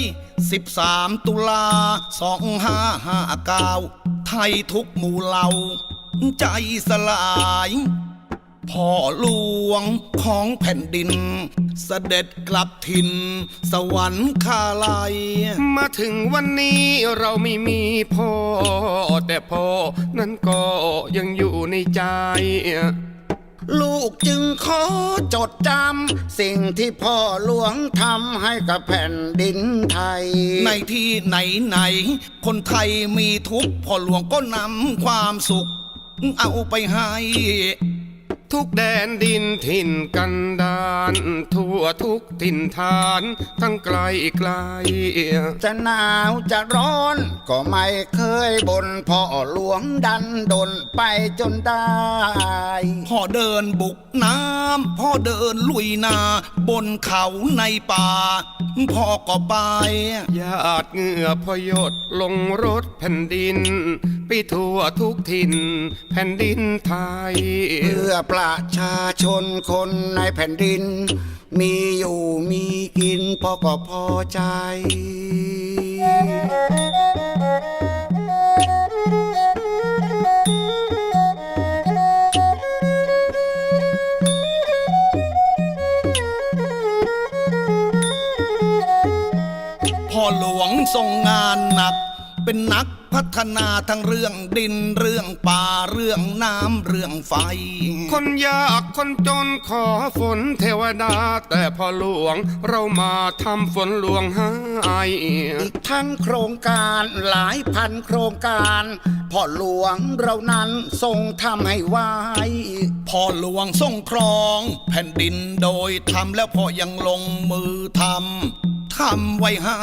13 ตุลา 2559 ไทยทุกหมู่เหล่า ใจสลายพ่อหลวงของแผ่นดิน เสด็จกลับถิ่น สวรรคาลัย มาถึงวันนี้เราไม่มีพ่อ แต่พ่อนั้นก็ยังอยู่ในใจ ลูกจึงขอจดจำสิ่งที่พ่อหลวงทำให้กับแผ่นดินไทย ในที่ไหนไหนๆคนไทยมีทุกข์พ่อหลวงก็นำความสุข เอาไปให้ ทุกแดนดินถิ่นกันดานทั่วทุกถิ่นฐานทั้งไกลไกล จะหนาวจะร้อน ก็ไม่เคยบนพ่อหลวงดันดนไปจนได้พ่อเดินบุกน้ำพ่อเดินลุยนา บนเขาในป่าพ่อก็ไปหยาดเหงื่อพยดลงรถแผ่นดิน ไปทั่วทุกถิ่น แผ่นดินไทยเพื่อประชาชนคนในแผ่นดิน มีอยู่มีกินพ่อก็พอใจ พ่อหลวงทรงงานหนัก เป็นนักพัฒนาทั้งเรื่องดินเรื่องป่าเรื่องน้ำเรื่องไฟ คนยากคนจนขอฝนเทวดา แต่พอหลวงเรามาทำฝนหลวงให้อีกทั้งโครงการหลายพันโครงการพ่อหลวงเรานั้นทรงทำให้ไวพ่อหลวงทรงครอง แผ่นดินโดยทำแล้วพ่อยังลงมือทำ ทำไว้ให้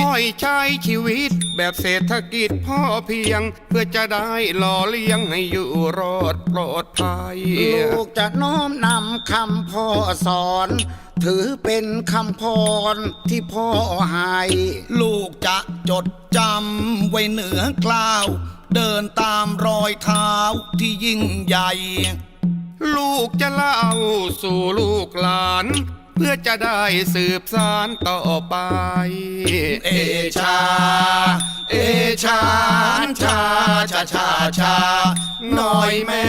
ค่อยใช้ชีวิตแบบเศรษฐกิจพ่อเพียง เพื่อจะได้หล่อเลี้ยงให้อยู่รอดปลอดภัย ลูกจะน้อมนำคำพ่อสอน ถือเป็นคำพรที่พ่อให้ลูกจะจดจำไว้เหนือกล้าว เดินตามรอยเท้าที่ยิ่งใหญ่ ลูกจะเล่าสู่ลูกหลาน เพื่อจะได้สืบสานต่อไป เอชา เอชาชาชาชาชาหน่อยแม่